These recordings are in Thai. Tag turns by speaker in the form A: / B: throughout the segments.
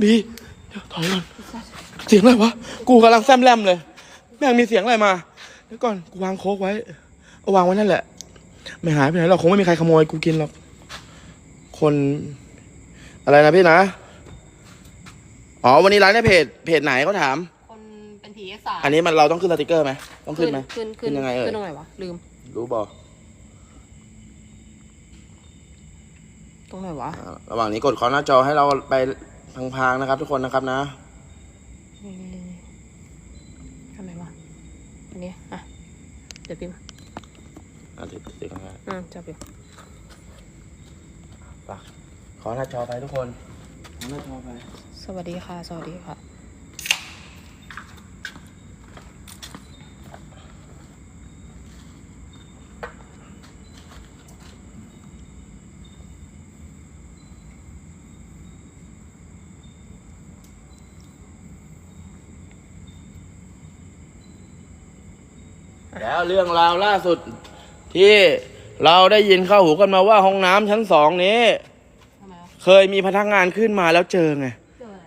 A: บีเดี๋ยวถอยก่อนเสียงอะไรวะ กูกำลังแซมแลมเลย แม่งมีเสียงอะไรมา เดี๋ยวก่อน กูวางโค้กไว้ เอาวางไว้นั่นแหละ ไม่หายไปไหนหรอกคงไม่มีใครขโมยกูกินหรอก คน อะไรนะพี่นะ อ๋อ วันนี้ร้านในเพจ เพจไหนเขาถาม
B: คนเป็นผีเอสา
A: อันนี้มันเราต้องขึ้นสติกเกอร์ไหมต้องขึ้นไหม
B: ขึ้นขึ้น
A: ขึ้นยังไงเอ่ย
B: ขึ้นตรงไหนวะ ลืม
A: รู้บอก
B: ตรงไหนวะ
A: อ่าระหว่างนี้กดขอหน้าจอให้เราไป พางๆนะครับ ทุกคนนะครับนะ
B: นี่นี่นี่ทำไมวะอันนี้อะเดี๋ยวพิมพ์
A: อะติดติดกันนะ
B: อืมจับอยู่
A: ฝากขอหน้าจอไปทุกคนขอหน้าจอไป
B: สวัสดีค่ะ สวัสดีค่ะ
A: รื่องราวล่าสุด ที่เราได้ยินเข้าหูกันมาว่าห้องน้ำชั้นสองนี้
B: ทำไมวะ
A: เคยมีพนักงานขึ้นมาแล้วเจอไง
B: เจออะไร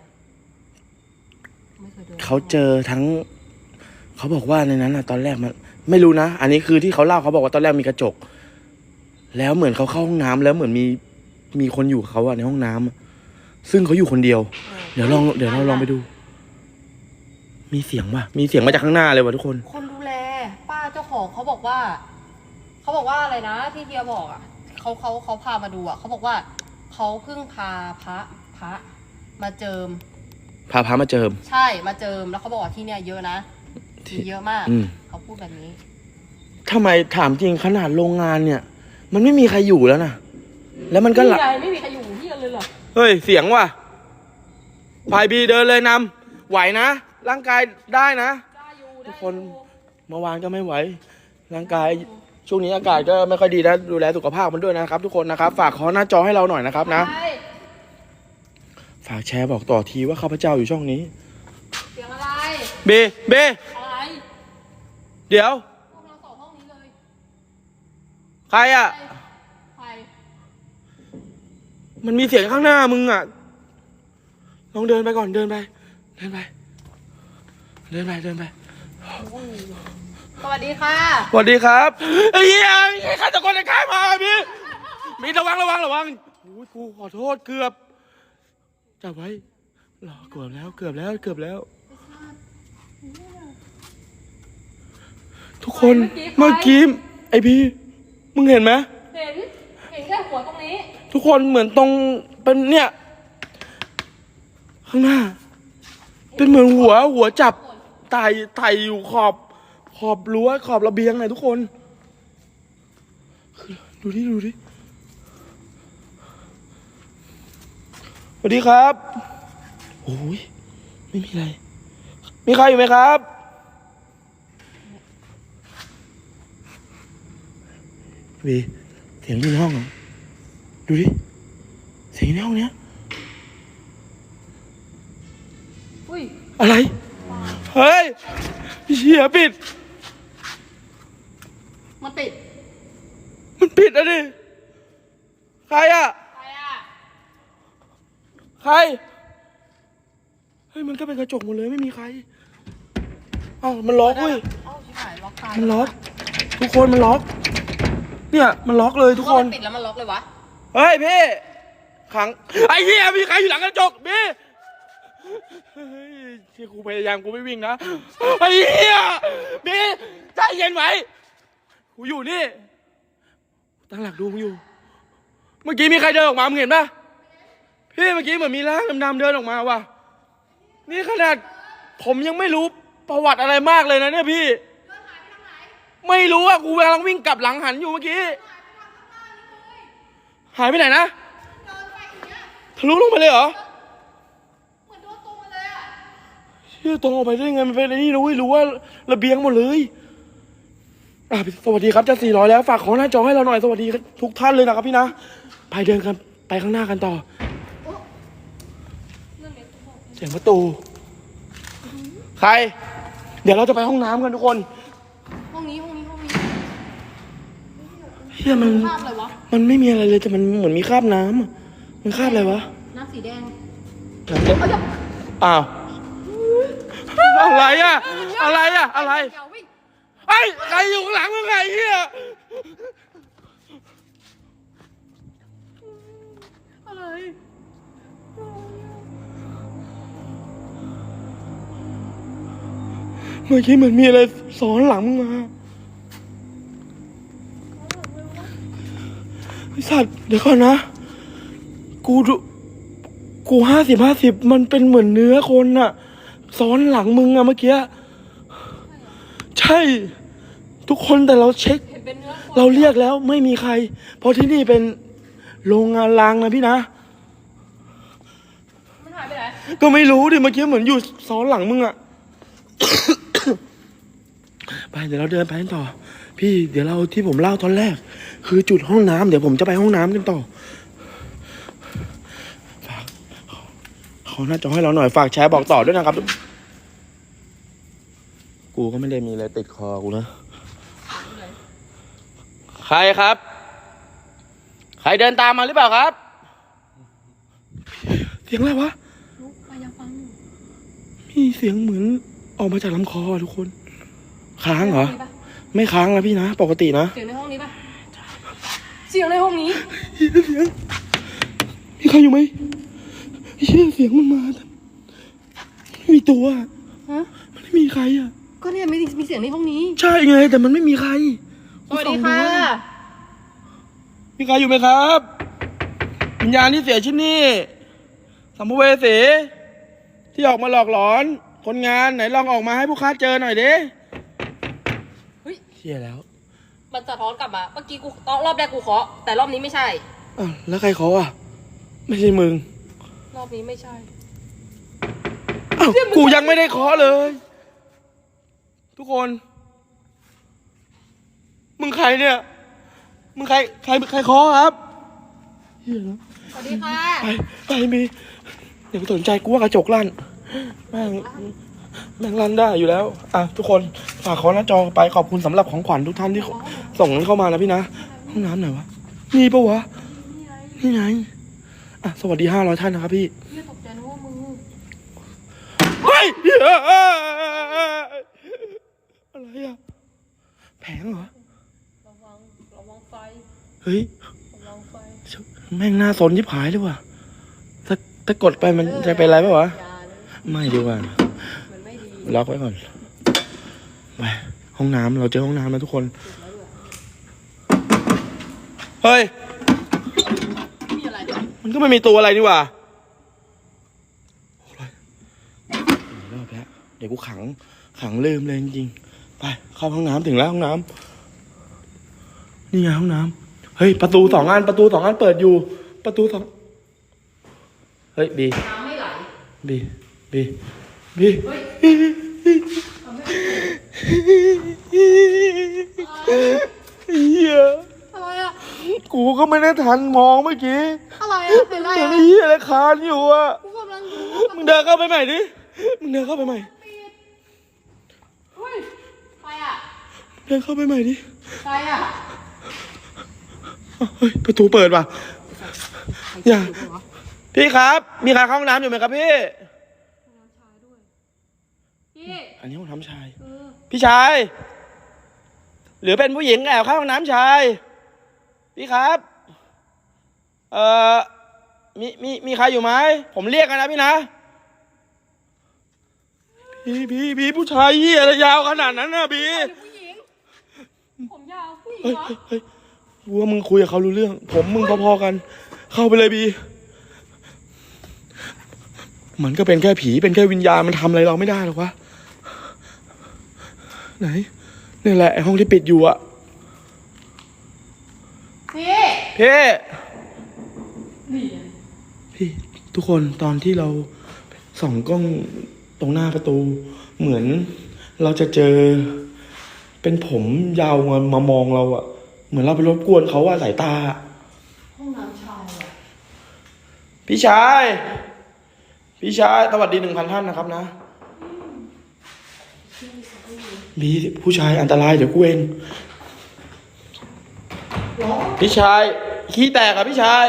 B: ไม่เคยดู
A: เขาเจอทั้ง เขาบอกว่าในนั้นนะตอนแรกมันไม่รู้นะ อันนี้คือที่เขาเล่าเขาบอกว่าตอนแรกมีกระจก แล้วเหมือนเขาเข้าห้องน้ำแล้วเหมือนมีมีคนอยู่กับเขาอะในห้องน้ำอะซึ่งเขาอยู่คนเดียว เดี๋ยวลองเดี๋ยวเราลองไปดู มีเสียงว่ะมีเสียงมาจากข้างหน้าเลยว่ะทุกคน
B: คนดูแลป้า เจ้าของเขาบอกว่าเขาบอกว่าอะไรนะ ที่เฮียบอกอะเขาเขาเขาพามาดูอะเขาบอกว่าเขาเพิ่งพาพระพระมาเจิม
A: พาพามาเจิม
B: ใช่มาเจิมแล้วเขาบอกว่าที่เนี่ยเยอะนะมีเยอะมาก
A: อืม
B: เขาพูดแบบนี้
A: ทำไมถามจริงขนาดโรงงานเนี่ย มันไม่มีใครอยู่แล้วนะแล้วมันก็หลับ
B: นี่ไงไม่มีใครอยู่ที่เลยเหรอ
A: เฮ้ย เสียงว่ะพายบีเดินเลยนำไหวนะ ร่างกายได้นะ
B: ได้อยู่
A: ทุ
B: ได้
A: กคน เมื่อวานก็ไม่ไหว ร่างกายช่วงนี้อากาศก็ไม่ค่อยดีนะดูแลสุขภาพมันด้วยนะครับทุกคนนะครับฝากขอหน้าจอให้เราหน่อยนะครับนะ
B: ได้
A: ฝากแชร์บอกต่อทีว่าข้าพเจ้าอยู่ช่องนี้
B: เสียงอะไร
A: เบเบ
B: อะไร
A: เดี๋ยว
B: พวกเราสองห้องนี้เลย
A: ใครอะ
B: ใคร
A: มันมีเสียงข้างหน้ามึงอะลองเดินไปก่อนเดินไป เดินไป เดินไปเดินไป
B: สวัสดีค่ะ
A: สวัสดีครับไอ้เหี้ยไอ้ฆาตกรในค่ายมาพี่มีระวังระวังระวังโอ้ยกูขอโทษเกือบจับไว้รอเกือบแล้วเกือบแล้วเกือบแล้ว ทุกคน
B: เมื่
A: เมื่อ
B: อกี้
A: กี้ไอพี่มึงเห็นไหม
B: เห็น เห็นแค่หัวตรงนี้
A: ทุกคนเหมือนตรงเป็นเนี่ย ข้างหน้า เป็นเหมือนหัวหัวจับไต่ไต่อยู่ขอบ ขอบรั้วขอบระเบียงหน่อยทุกคนคือดูดิดูดิสวัสดีครับโอ้ยไม่มีอะไร มีใครอยู่ไหมครับ วีเสียงอยู่ในห้องเหรอดูดิ เสียงอยู่ในห้องเนี้ย
B: อุ้ย
A: อะไร เฮ้ยเชี่ยปิด
B: มันติด
A: มันปิดอะดิ ใครอะ
B: ใครอะ
A: ใคร เฮ้ย มันก็เป็นกระจกหมดเลยไม่มีใครเอ้ามันล็อกเว้ย
B: เอ้าชิบหายล็อกตาย
A: มันล็อก ทุกคนมันล็อก เนี่ยมันล็อกเลยทุกคน
B: มัปิดแล้วมันล็อกเลยวะ
A: เฮ้ยพี่ขังไอ้เหี้ยมีใครอยู่หลังกระจกพี่เฮ้ยที่กูพยายามกูไม่วิ่งนะไอ้เหี้ยพี่ใจเย็นไว้ กูอยู่นี่ตั้งหลักดูมึงอยู่ เมื่อกี้มีใครเดินออกมามึงเห็นปะพี่เมื่อกี้เหมือนมีร่างดำๆเดินออกมาว่ะ นี่ขนาดผมยังไม่รู้ประวัติอะไรมากเลยนะเนี่ยพี่ ไม่รู้อะกูกำลังวิ่งกลับหลังหันอยู่เมื่อกี้ หายไปไหนนะทะลุลงไปเลยเหรอ
B: เหมือนโดนตัวมันเลยอะ
A: เชื่อตรงออกไปได้ไงมันเป็นไอ้นี่นะเว้ยรู้ว่าระเบียงหมดเลย อะสวัสดีครับจะสี่ร้อยแล้วฝากขอหน้าจอให้เราหน่อยสวัสดีทุกท่านเลยนะครับพี่นะ ไปเดินกันไปข้างหน้ากันต่อ
B: เรื่องนี้กูบอก
A: เสียงประตู ใคร เดี๋ยวเราจะไปห้องน้ำกันทุกคน
B: ห้องนี้ห้องนี้ห้องนี้
A: เฮียมัน
B: ภาพอะไรวะ
A: มันไม่มีอะไรเลยแต่มันเหมือนมีคราบน้ำอะมันคราบอะไรวะ
B: น้ำสีแดง
A: อ้าวอะไรอะอะไรอะอะไร
B: อย่าวิ่ ง
A: ไอ้ยใครอยู่ข้างหลังมึงไงเฮีย
B: อะไร
A: เมื่อกี้เหมือนมีอะไรสอนหลังมึงมาไอ้สัตว์เดี๋ยวก่อนนะ กูดูกูห้าสิบห้าสิบมันเป็นเหมือนเนื้อคนอะซ้อนหลังมึงอะเมื่อกี้ใช่ทุกคนแต่เราเช็ค
B: เรา
A: เรียกแล้วไม่มีใคร เพราะที่นี่เป็นโรงงานรางนะพี่นะ
B: มันหายไปไหน
A: ก็ไม่รู้ดิเมื่อกี้เหมือนอยู่ซ้อนหลังมึงอะไปเดี๋ยวเราเดินไปต่อ พี่เดี๋ยวเราที่ผมเล่าตอนแรก คือจุดห้องน้ำเดี๋ยวผมจะไปห้องน้ำกันต่อฝากเขาหน้าจอให้เราหน่อยฝากแชร์บอกต่อด้วยนะครับ กูก็ไม่ได้มีอะไรติดคอกูนะ ใครครับ ใครเดินตามมาหรือเปล่าครับเสียงอะไรวะ
B: ลูกมายังฟัง
A: มีเสียงเหมือนออกมาจากลำคออะทุกคน ค้างเหรอ
B: สียงในห้องนี้ปะ
A: ไม่ค้างนะพี่นะ ปกตินะ
B: เสียงในห้องนี้ปะเสียงในห้องนี้
A: เสียงมีใครอยู่ไหมเชี่ยเสียงมันมาแต่ไม่มีตัวอะ
B: ฮะ
A: มันไม่มีใครอะ
B: ก็เนี่ยมีมีเสียงในห้องนี้
A: ใช่ไง แต่มันไม่มีใคร
B: สวัสดีค่ะ
A: มีใครอยู่ไหมครับวิญญาณที่เสียชีวิตนี่สัมภเวสีที่ออกมาหลอกหลอน คนงานไหนลองออกมาให้ผู้ค้าเจอหน่อยดิ
B: เฮ้ย
A: เชี่ยแล้ว
B: มันสะท้อนกลับมา เมื่อกี้กูตอนรอบแรกกูเคาะแต่รอบนี้ไม่ใช่
A: อ้าวแล้วใครเขาอะ ไม่ใช่มึง
B: รอบนี้ไม่ใช่
A: อ้าวกูยังไม่ได้เคาะเลย ทุกคน มึงใครเนี่ย มึงใคร ใครใครเคาะครับเฮียแล้ว
B: สวัสดีค่ะ
A: ไปไปมีอย่าไปสนใจกูว่ากระจกลั่นแม่งแม่งลั่นได้อยู่แล้ว อะ ทุกคนฝากขอหน้าจอไปขอบคุณสำหรับของขวัญทุกท่านที่ส่งเข้ามานะพี่นะห้องน้ำไหนวะมีปะวะนี่ไงอะสวัสดีห้าร้อยท่านนะครับพี่
B: เฮียตกใจนึกว่ามึง
A: เฮ้ยเหี้ย อะไรอะแผงเหรอ
B: ระวัง ระวังไฟ
A: เฮ้ย
B: ระวังไฟ
A: แม่งน่าสนยิบหายเลยว่ะ ถ้าถ้ากดไปมันจะเป็นอะไรปะวะ
B: อย่าเลย
A: ไม่ดีกว่า
B: มันไม่ดี
A: ล็อกไว้ก่อน ไป ห้องน้ำเราเจอห้องน้ำแล้วทุกคน เฮ้ย
B: มีอะไรเนี่ย
A: มันก็ไม่มีตัวอะไรนี่หว่าโอ้ยรอบแล้วเดี๋ยวกูขังขังลืมเลยจริงๆ ไปเข้าห้องน้ำถึงแล้วห้องน้ำนี่ไงห้องน้ำเฮ้ยประตูสองอันประตูสองอันเปิดอยู่ ประตูสองเฮ้ยบี
B: น้ำไม่ไหล
A: บีบีบี
B: เฮ้ย
A: เฮีย
B: อะไรอะ
A: กูก็ไม่ได้ทันมองเมื่อกี้
B: อะไรอะเป็นอะไร
A: เห็น
B: อะ
A: ไอ้เฮียอะไรคานอยู่อะ
B: กูกำลังดู
A: มึงเดินเข้าไปใหม่ดิมึงเดินเข้าไปใหม่
B: เฮ้ยใครอะ
A: เดินเข้าไปใหม่ดิ
B: ใครอะ
A: อ้าวเฮ้ยประตูเปิดว่ะอย่าพี่ครับ มีใครเข้าห้องน้ำอยู่ไหมครับพี่
B: พี่
A: อันนี้ห้องน้ำชาย
B: เออ
A: พี่ชาย หรือเป็นผู้หญิงแอบเข้าห้องน้ำชาย พี่ครับ เอ่อ มี มี มีใครอยู่ไหม ผมเรียกกันนะพี่นะ พี่พี่พี่ผู้ชายเหี้ยอะไรยาวขนาดนั้นนะพี่
B: เป็น ผู้หญิงผมยาวผู้หญิง
A: เฮ้ย
B: เหรอ
A: เฮ้ยเฮ้ยกูว่ามึงคุยกับเขารู้เรื่อง ผมมึงพอๆกัน เข้าไปเลยบี มันก็เป็นแค่ผีเป็นแค่วิญญาณมันทำอะไรเราไม่ได้หรอกวะ ไหนนี่แหละไอ้ห้องที่ปิดอยู่อะ
B: พี่
A: พี่
B: นี่
A: พี่ทุกคนตอนที่เราส่องกล้องตรงหน้าประตู เหมือนเราจะเจอ เป็นผมยาวมามามองเราอะเหมือนเราไปรบกวนเขาอะสายตา
B: ห้องน้ำชายอะ
A: พี่ชาย พี่ชายสวัสดีหนึ่งพันท่านนะครับนะมีผู้ชายอันตรายเดี๋ยวกูเองพี่ชายขี้แตกอะพี่ชาย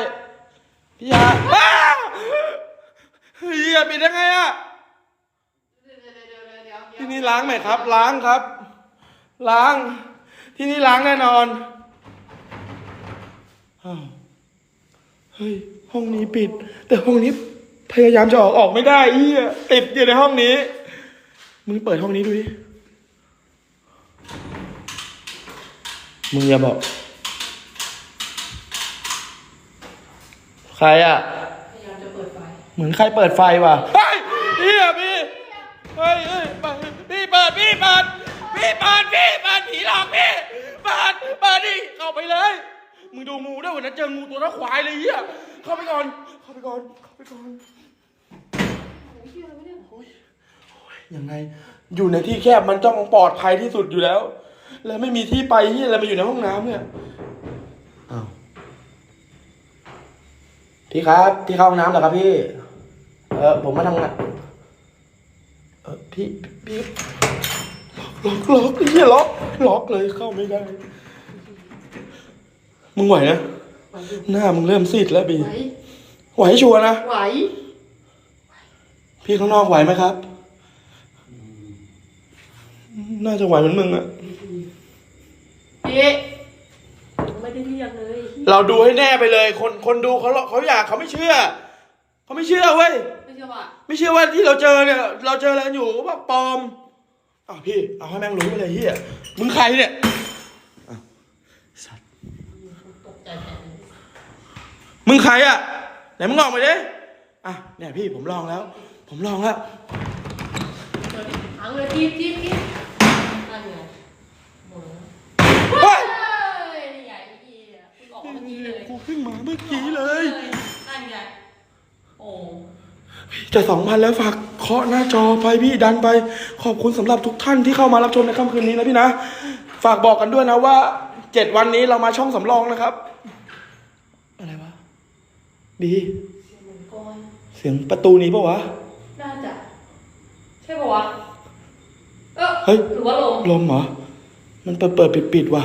A: พี่ชายอ้าเฮีหี้ยปิดได้ไงอะที่นี่ล้างไหมครับ ล้างครับ ล้าง ที่นี่ล้างแน่นอนอ้าวเฮ้ย ห้องนี้ปิด แต่ห้องนี้พยายามจะออกออกไม่ได้เอี้ยติดอยู่ในห้องนี้ มึงเปิดห้องนี้ดูดิ มึงอย่าบอก ใครอะ
B: พยายามจะเปิดไฟ
A: เหมือนใครเปิดไฟว่ะ เฮ้ยเฮียพี่ เฮ้ยเฮ้ยเปิดพี่เปิดพี่เปิด พี่เปิดพี่เปิดผีหลอกพี่เปิดเปิดดิเข้าไปเลย มึงดูงูด้วยวันนั้นเจองูตัวเท่าควายเลยเฮียเข้าไปก่อนเข้าไปก่อนเข้าไปก่อนโอ้ยโอ้ยยังไงอยู่ในที่แคบมันต้องปลอดภัยที่สุดอยู่แล้ว แล้วไม่มีที่ไปเฮียอะไรมาอยู่ในห้องน้ำเนี่ยอ้าวพี่ครับพี่เข้าห้องน้ำเหรอครับพี่ เออผมมาทำงานเออพี่พี่ ล็อกล็อกล็อกไอ้เหี้ยล็อกล็อกเลยเข้าไม่ได้ มึงไหวนะ หน้ามึงเริ่มซีดแล้วบี
B: ไหว
A: ไหวชัวร์นะ
B: ไหว
A: พี่ข้างนอกไหวไหมครับ น่าจะไหวเหมือนมึงอะ
B: พี่ไม่ได้เรียกเลย
A: เราดูให้แน่ไปเลย คนคนดูเขาเขาอยากเขาไม่เชื่อ เขาไม่เชื่อเว้ย
B: ไม่เชื่อว่า
A: ไม่เชื่อว่าที่เราเจอเนี่ย เราเจออะไรกันอยู่ว่าปลอม อ้าวพี่เอาให้แม่งรู้ไปเลยเฮียมึงใครเนี่ยอ้าวสัตว์
B: ตกใจแทน
A: มึงใครอะไหนมึงลองไปดิอะเนี่ยพี่ผมลองแล้ว ผมลองแล้ว
B: เปิดทั้งเลยทีบทีบทีบนั่นไงโอ้โห
A: เฮ้ย
B: เฮ้ยนี่ไงไอ้เหี้ยคุณออกเมื่อกี้เลย
A: กูเพิ่งมาเมื่อกี้เลย
B: นั่นไงโอ้
A: จะสองพันแล้วฝากเคาะหน้าจอไปพี่ดันไป ขอบคุณสำหรับทุกท่านที่เข้ามารับชมในค่ำคืนนี้นะพี่นะ ฝากบอกกันด้วยนะว่าเจ็ดวันนี้เรามาช่องสำรองนะครับ อะไรวะดี
B: เสียงเหมือนกลอน
A: เสียงประตูนี้ปะวะ
B: น่าจะ ใช่ปะวะ เออ
A: เฮ้ย
B: หรือว่าลม
A: ลมเหรอ มันเปิดเปิดปิดปิดว่ะ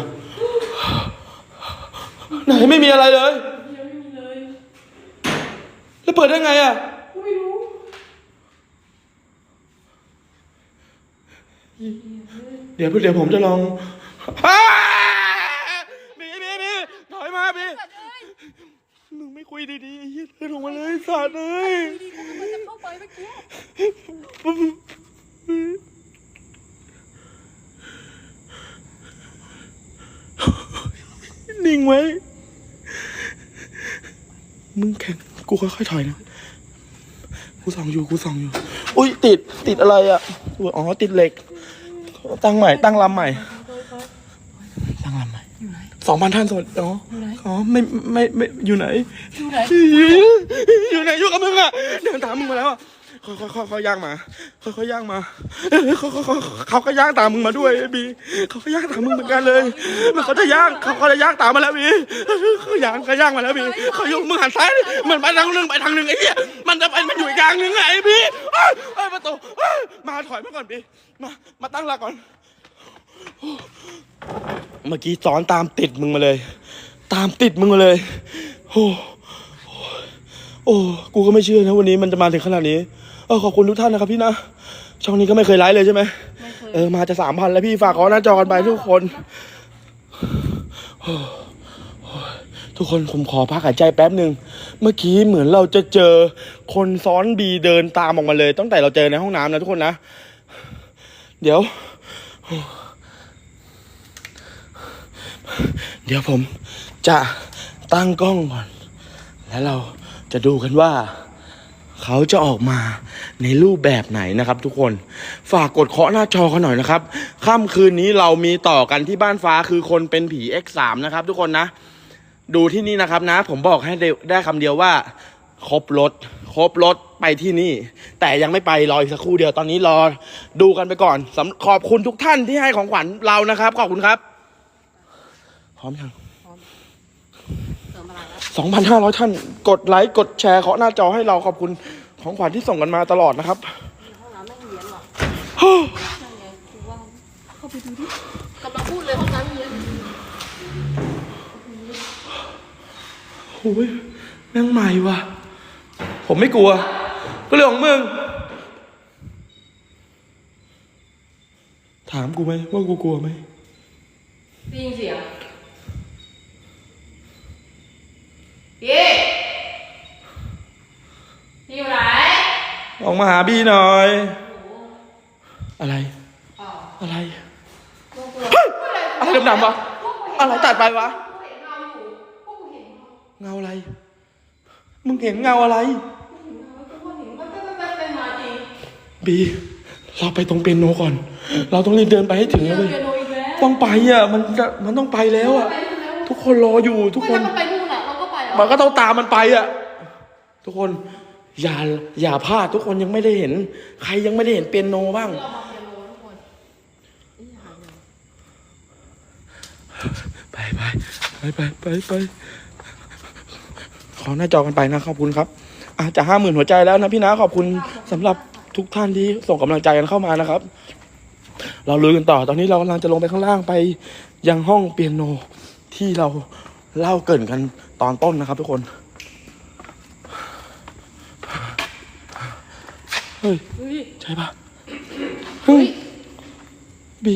A: ไหนไม่มีอะไรเลย
B: ยังไม่มีเลย
A: แล้วเปิดได้ไงอะ
B: ไม่รู้
A: เดี๋ยวเดี๋ยวผมจะลองอ้าบีบีบีถอยมาบีมึงไม่คุยดีๆไอ้เหี้ยเดินออกมาเลยสัตว์เลย
B: ดีกูกำลังจะเข้าไปเมื่อกี้
A: นิ่งไว้ มึงแข็ง กูค่อยๆถอยนะ กูส่องอยู่ กูส่องอยู่ อุ้ยติด ติดอะไรอะ อ๋อ ติดเหล็ก ตั้งใหม่ ตั้งลำใหม่ ตั้งลำใหม่
B: อยู่ไหน
A: สองพันท่านสดอ๋อ
B: อยู่ไหน
A: อ๋อไม่ไม่ไม่อยู่ไหน
B: อยู่ไหน
A: อยู่ไหนอยู่กับมึงอะเดินตามมึงมาแล้วอะ ค่อยๆค่อยๆย่างมา ค่อยๆย่างมาเขาเขาเขาเขาก็ย่างตามมึงมาด้วยบีเขาก็ย่างตามมึงเหมือนกันเลยแล้วเขาจะย่างเขาเขาจะย่างตามมาแล้วบีเขาย่างเขาย่างมาแล้วบีเขาอยู่มึงหันซ้ายมันไปทางนึงไปทางนึงไอ้เหี้ยมันจะไปมันอยู่อีกอย่างนึงไงไอ้บีเอ้ยประตูมาถอยมาก่อนบีมามาตั้งหลักก่อนเมื่อกี้ซ้อนตามติดมึงมาเลย ตามติดมึงมาเลยโอ้โอ้ กูก็ไม่เชื่อนะวันนี้มันจะมาถึงขนาดนี้ เออขอบคุณทุกท่านนะครับพี่นะ ช่องนี้ก็ไม่เคยไลฟ์เลยใช่ไหม
B: ไม่เคย
A: เออมาจะสามพันแล้วพี่ฝากขอหน้าจอกันไปทุกคนโอ้โอ้ทุกคนผมขอพักหายใจแป๊บหนึ่งเมื่อกี้เหมือนเราจะเจอคนซ้อนบีเดินตามออกมาเลย ตั้งแต่เราเจอในห้องน้ำนะทุกคนนะ เดี๋ยว เดี๋ยวผมจะตั้งกล้องก่อน แล้วเราจะดูกันว่า เขาจะออกมาในรูปแบบไหนนะครับ ทุกคนฝากกดเคาะหน้าจอเขาหน่อยนะครับค่ำคืนนี้เรามีต่อกันที่บ้านฟ้าคือคนเป็นผี X3 นะครับ ทุกคนนะ ดูที่นี่นะครับนะ ผมบอกให้ได้ไดคำเดียวว่า ครบรถครบรถไปที่นี่ แต่ยังไม่ไปรออีกสักครู่เดียวตอนนี้รอดูกันไปก่อนขอบคุณทุกท่านที่ให้ของขวัญเรานะครับ ขอบคุณครับ พร้อมยัง
B: สริมพลังแล้ว
A: สองพันห้าร้อยท่าน กดไลค์กดแชร์เคาะหน้าจอให้เราขอบคุณของขวัญที่ส่งกันมาตลอดนะครับ
B: ห้องน้ำไม่เฮี้ยนหรอกนั่นไงกูว่าเข้าไปดูดิกำลังพูดเลยห้องน้ำเฮี้ยน
A: โอ้ยแม่งใหม่ว่ะ ผมไม่กลัว ก็เรื่องของมึง ถามกูไหมว่ากูกลัวไหม
B: ได้ยินเสียง พี่ พี่อยู่ไหน
A: ออกมาหาบีหน่อย อะไร
B: อ๋อ
A: อะไร
B: พวกกู
A: อะไรดำๆวะ
B: พวกกูเห็น
A: อะไรตัดไปวะ
B: พวกกูเห็นเงาอยู่พวกกูเห็นเงา
A: เงาอะไร มึงเห็นเงาอะไร
B: พวกกูเห็นมันเป็นเป็นเป็นมาจริง
A: บีเราไปตรงเปียโนก่อน เราต้องรีบเดินไปให้ถึง
B: เจ
A: นะ
B: อ
A: เว้ย
B: เปียโนอีกแล้ว
A: ต้องไปอะ มันจะมันต้องไปแล้วอะ
B: ไปนู่นแล้ว
A: ทุกคนรออยู่ทุกคน
B: ไมันก็เหรอ
A: มันก็ต้องตามมันไปอะทุกคนอย่าอย่าพลาดทุกคนยังไม่ได้เห็น ใครยังไม่ได้เห็นเปียโนบ้าง ไปไปไปไปไปไปขอหน้าจอกันไปนะขอบคุณครับอาจจะห้าหมื่นหัวใจแล้วนะพี่นะขอบคุณสำหรับทุกท่านที่ส่งกำลังใจกันเข้ามานะครับ เราลุยกันต่อตอนนี้เรากำลังจะลงไปข้างล่างไปยังห้องเปียโนที่เรา เล่าเกรินกันตอนต้นนะครับทุกคนเฮ้ย
B: เฮ้ย
A: ใช่ปะเฮ้ย บี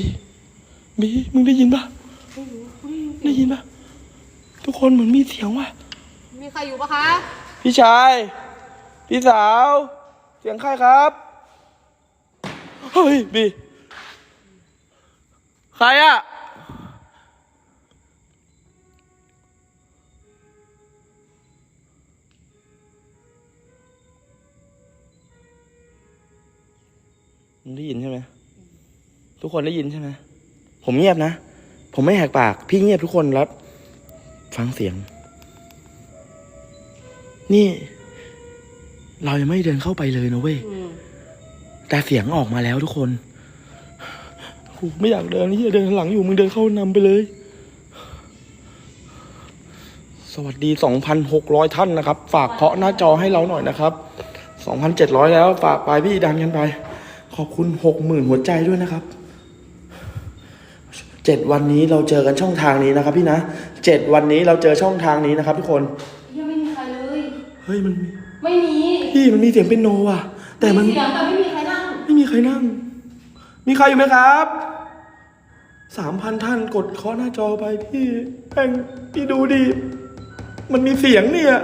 A: บี มึงได้ยินปะได้ยินปะทุกคนเหมือนมีเสียงว่ะ
B: มีใครอยู่ปะคะ
A: พี่ชาย พี่สาว เสียงใครครับ เฮ้ย บี ใครอะ ได้ยินใช่ไหมทุกคนได้ยินใช่ไหมผมเงียบนะ ผมไม่แหกปาก พี่เงียบทุกคนแล้วฟังเสียง นี่ เรายังไม่เดินเข้าไปเลยนะเว้ย
B: อืม
A: แต่เสียงออกมาแล้วทุกคนกูไม่อยากเดินนี่เดินหลังอยู่มึงเดินเข้านำไปเลย สวัสดี2,600ท่านนะครับ ฝากเคาะหน้าจอให้เราหน่อยนะครับ2,700แล้ว ฝากไปพี่ดันกันไปข อบคุณ60,000หัวใจด้วยนะครับเจ็ดวันนี้เราเจอกันช่องทางนี้นะครับ พี่นะเจ็ดวันนี้เราเจอช่องทางนี้นะครับ ทุกคน
B: ยังไม่มีใครเลย
A: เฮ้ยมันมี
B: ไม่มี
A: พี่มันมีเสียงเป็นโนว่ะ แต่มัน
B: เสียงแต่ไม่มีใครนั่ง
A: ไม่มีใครนั่ง มีใครอยู่ไหมครับสามพันท่านกดเคาะหน้าจอไปพี่แม่งพี่ดูดิมันมีเสียงเนี่ย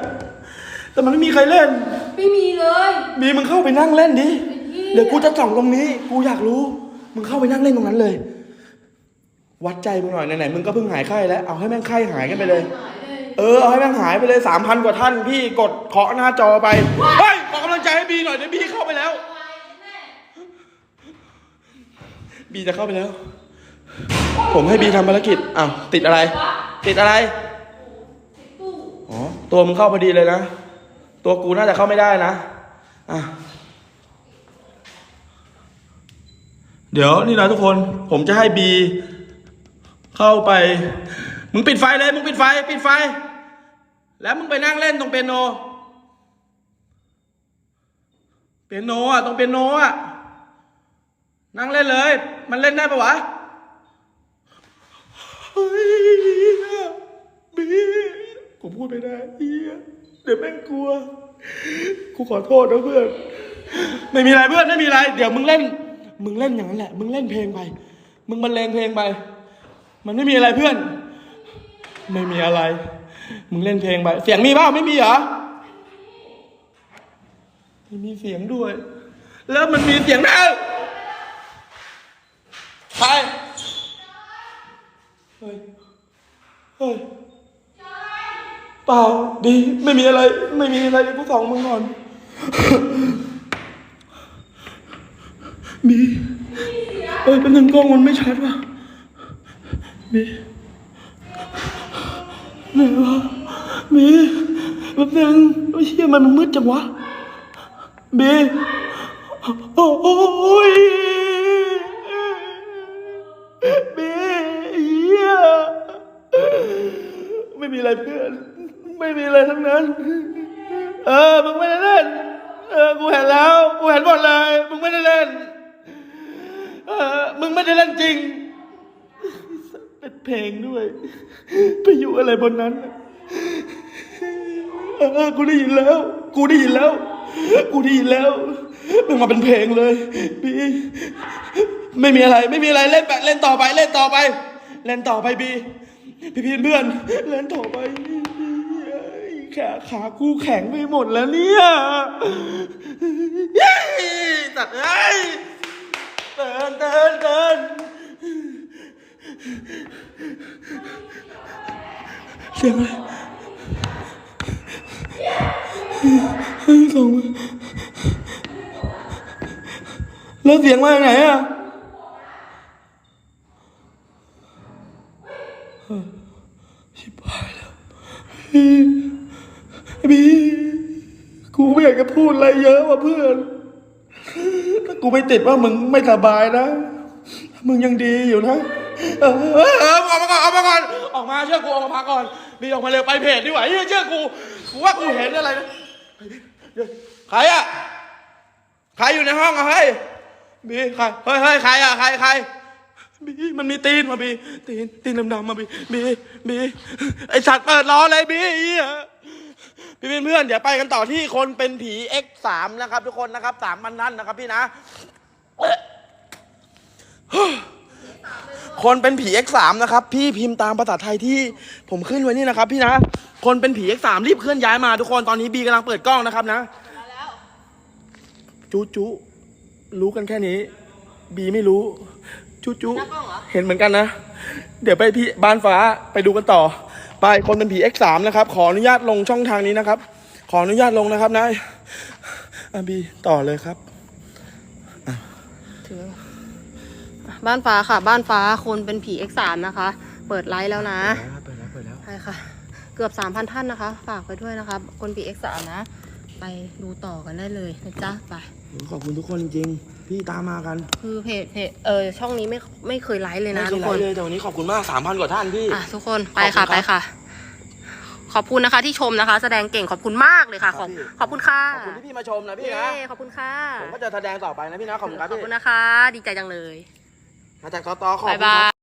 A: แต่มันไม่มีใครเล่น
B: ไม่มีเลย
A: มีมึงเข้าไปนั่งเล่นดิ
B: ไอ้หี้
A: เดี๋ยวกูจะส่องตรงนี้ กูอยากรู้ มึงเข้าไปนั่งเล่นตรงนั้นเลย วัดใจมึงหน่อยไหนๆมึงก็เพิ่งหายไข้แล้ว เอาให้แม่งไข้หายกันไปเลย
B: หายเลย
A: เออเอาให้แม่งหายไปเลยสามพันกว่าท่าน พี่กดเคาะหน้าจอไป เฮ้ยขอกำลังใจให้บีหน่อยเดี๋ยวบีเข้าไปแล้ว บีจะเข้าไปแล้ว ผมให้บีทำภารกิจอ้าวติดอะไร ติดอะไร
B: ตู้
A: อ๋อตัวมึงเข้าพอดีเลยนะ ตัวกูน่าจะเข้าไม่ได้นะอะ เดี๋ยวนี่นะทุกคนผมจะให้บีเข้าไป มึงปิดไฟเลย มึงปิดไฟ ปิดไฟ แล้วมึงไปนั่งเล่นตรงเปียโน เปียโนอะตรงเปียโนอะนั่งเล่นเลย มันเล่นได้ปะวะเฮ้ยบีกูพูดไม่ได้เฮียเดี๋ยวแม่งกลัว กูขอโทษนะเพื่อน ไม่มีอะไรเพื่อนไม่มีอะไร เดี๋ยวมึงเล่น มึงเล่นอย่างนั้นแหละ มึงเล่นเพลงไป มึงบรรเลงเพลงไป มันไม่มีอะไรเพื่อน ไม่มีอะไร มึงเล่นเพลงไป เสียงมีเปล่าไม่มีเหรอไม่มีเสียงด้วย แล้วมันมีเสียงนะใครเฮ้ย เฮ้ย เปล่าดี ไม่มีอะไร ไม่มีอะไรกูสองมึงก่อน มีเอ้ยเป็นหนึ่งกล้องมันไม่ชัดว่ะมีไหนวะมีแป๊บนึงไอ้เชี่ยมันมืดจังวะบีโอ้ยบีเฮียไม่มีอะไรเพื่อน ไม่มีอะไรทั้งนั้น เออมึงไม่ได้เล่นเออกูเห็นแล้ว กูเห็นหมดเลย มึงไม่ได้เล่น ไม่ได้เล่นจริง เป็นเพลงด้วย ไปอยู่อะไรบนนั้นเออกูได้ยินแล้ว กูได้ยินแล้ว กูได้ยินแล้วมันมาเป็นเพลงเลยบีไม่มีอะไร ไม่มีอะไรเล่นไปเล่นต่อไป เล่นต่อไป เล่นต่อไปบีพี่พีนเพื่อนเล่นต่อไปแขนขากูแข็งไปหมดแล้วเนี่ยตัดเอ้ย เดินเดินเดินเสียงอะไรส่งมาแล้วเสียงมาจากไหนอะ ชิบหายแล้วบีกูไม่อยากจะพูดอะไรเยอะว่ะเพื่อนถ้ากูไม่ ติดว่ามึงไม่สบายนะ มึงยังดีอยู่นะ เออเออเออออกมาก่อนออกมาก่อนออกมาเชื่อกูออกมาพักก่อนบีออกมาเร็วไปเพจดีกว่าเฮ้ยเชื่อกูกูว่ากูเห็นอะไรนะใครอะใครอยู่ในห้องอะเฮ้ยบีใครเฮ้ยเฮ้ยใครอะใครใครบีมันมีตีนมาบีตีนตีนดำๆมาบีบีบีไอสัตว์เปิดล้อเลยบีเหี้ยพี่เป็นเพื่อนเดี๋ยวไปกันต่อที่คนเป็นผี X3 นะครับทุกคนนะครับสามพันนั่นนะครับพี่นะ คนเป็นผี X3 นะครับ พี่พิมพ์ตามภาษาไทยที่ผมขึ้นไว้นี่นะครับ พี่นะ คนเป็นผี X3 รีบเคลื่อนย้ายมาทุกคนตอนนี้บีกำลังเปิดกล้องนะครับนะ
B: มาแล้ว
A: จุจุรู้กันแค่นี้ บีไม่รู้ จุจุ
B: หน้ากล้องเหรอ
A: เห็นเหมือนกันนะ เดี๋ยวไปพี่บ้านฟ้าไปดูกันต่อ ไปคนเป็นผี X3 นะครับ ขออนุญาตลงช่องทางนี้นะครับ ขออนุญาตลงนะครับนะอะบีต่อเลยครับ
B: ถือบ้านฟ้าค่ะ บ้านฟ้าคนเป็นผี X3 นะคะ เปิดไลฟ์แล้วนะ
A: เปิดแล้วเปิดแล้ว
B: ใช่ค่ะ เกือบ 3,000 ท่านนะคะ ฝากไปด้วยนะคะ คนผี X3 นะ ไปดูต่อกันได้เลยนะจ๊ะไป
A: ขอบคุณทุกคนจริงๆพี่ตามมากัน
B: คือเพจเพจเออช่องนี้ไม่ไม่เคยไลฟ์เลย
A: ไม่
B: นะ
A: เค
B: ทุ
A: ย
B: ก
A: ไล
B: คน
A: ฟ์เลยแต่วันนี้ขอบคุณมากสามพันกว่าท่านพี่
B: อะทุกคนไปค่ะ
A: ขอบคุณครับ
B: ไปค่ะ ขอบคุณนะคะที่ชมนะคะ แสดงเก่งขอบคุณมากเลยค่ะ ขอบ
A: ครับพี่
B: ขอบคุณค่ะ
A: ขอบคุณที่พี่มาชมนะพี่
B: เย้
A: นะ
B: ขอบคุณค่ะ
A: ผมก็จะแสดงต่อไปนะพี่นะ ขอบคุณครับ
B: ขอบ
A: พี่
B: คุณนะคะ ดีใจจังเลย
A: มาจากตอตอขอบ
B: บ๊าย
A: คุณครับาบ
B: ย